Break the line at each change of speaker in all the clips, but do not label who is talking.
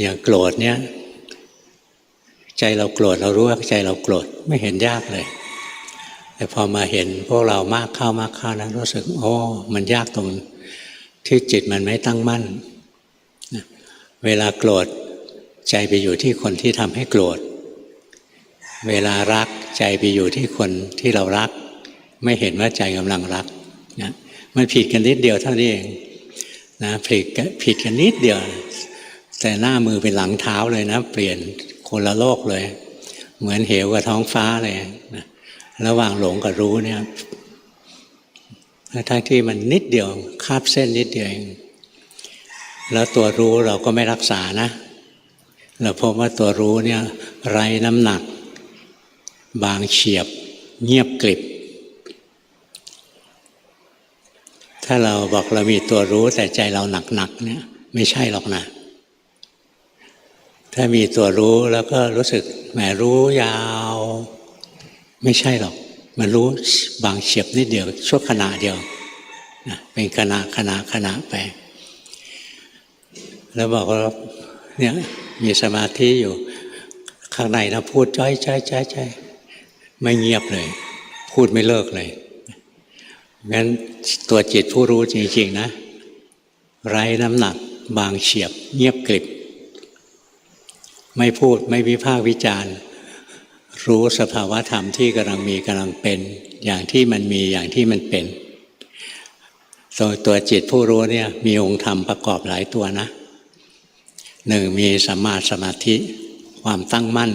อย่างโกรธเนี่ย ใจเราโกรธเรารู้ว่าใจเราโกรธไม่เห็นยากเลย แต่พอมาเห็นพวกเรามากเข้ามากเข้านะรู้สึกโอ้มันยากตรงที่จิตมันไม่ตั้งมั่น เวลาโกรธใจไปอยู่ที่คนที่ทำให้โกรธ เวลารักใจไปอยู่ที่คนที่เรารัก ไม่เห็นว่าใจกำลังรักนะมันผิดกันนิดเดียวเท่านี้เองนะผิดผิดกันนิดเดียว แต่หน้ามือเป็นหลังเท้าเลยนะ เปลี่ยนคนละโลกเลย เหมือนเหวกับท้องฟ้าเลยนะระหว่างหลงกับรู้เนี่ยทั้งที่มันนิดเดียวคาบเส้นนิดเดียวเองแล้วตัวรู้เราก็ไม่รักษานะ เราพบว่าตัวรู้เนี่ยไร้น้ำหนัก บางเฉียบ เงียบกริบ ถ้าเราบอกเรามีตัวรู้แต่ใจเราหนักๆเนี่ยไม่ใช่หรอกนะ ถ้ามีตัวรู้แล้วก็รู้สึกแหมรู้ยาว ไม่ใช่หรอก มันรู้บางเฉียบนิดเดียวชั่วขณะเดียวนะเป็นขณะขณะขณะไป แล้วบอกว่าเนี่ยมีสมาธิอยู่ข้างในนะพูดจ้อยจ้อยจ้อยจ้อยไม่เงียบเลย พูดไม่เลิกเลยงั้นตัวจิตผู้รู้จริงๆนะ ไร้น้ำหนักบางเฉียบเงียบกริบ ไม่พูดไม่วิพากษ์วิจารณ์รู้สภาวะธรรมที่กำลังมีกำลังเป็น อย่างที่มันมีอย่างที่มันเป็นตัวตัวจิตผู้รู้เนี่ยมีองค์ธรรมประกอบหลายตัวนะหนึ่งมีสัมมาสมาธิความตั้งมั่น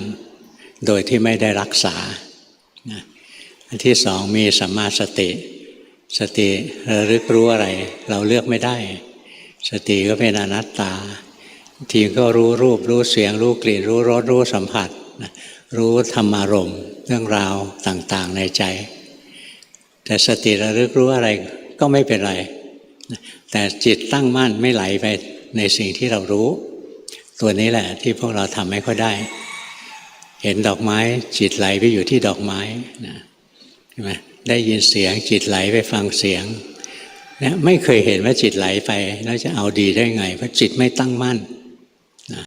โดยที่ไม่ได้รักษาอันที่สองมีสัมมาสติ สติระลึกรู้อะไร เราเลือกไม่ได้ สติก็เป็นอนัตตา ทีก็รู้รูปรู้เสียง รู้กลิ่นรู้รสรู้สัมผัส รู้ธรรมารมณ์เรื่องราวต่างๆในใจ แต่สติระลึกรู้อะไรก็ไม่เป็นไร แต่จิตตั้งมั่นไม่ไหลไปในสิ่งที่เรารู้ ตัวนี้แหละที่พวกเราทำไม่ค่อยได้ เห็นดอกไม้จิตไหลไปอยู่ที่ดอกไม้นะใช่ไหมได้ยินเสียงจิตไหลไปฟังเสียงเนี่ยไม่เคยเห็นว่าจิตไหลไปแล้วจะเอาดีได้ไง เพราะจิตไม่ตั้งมั่น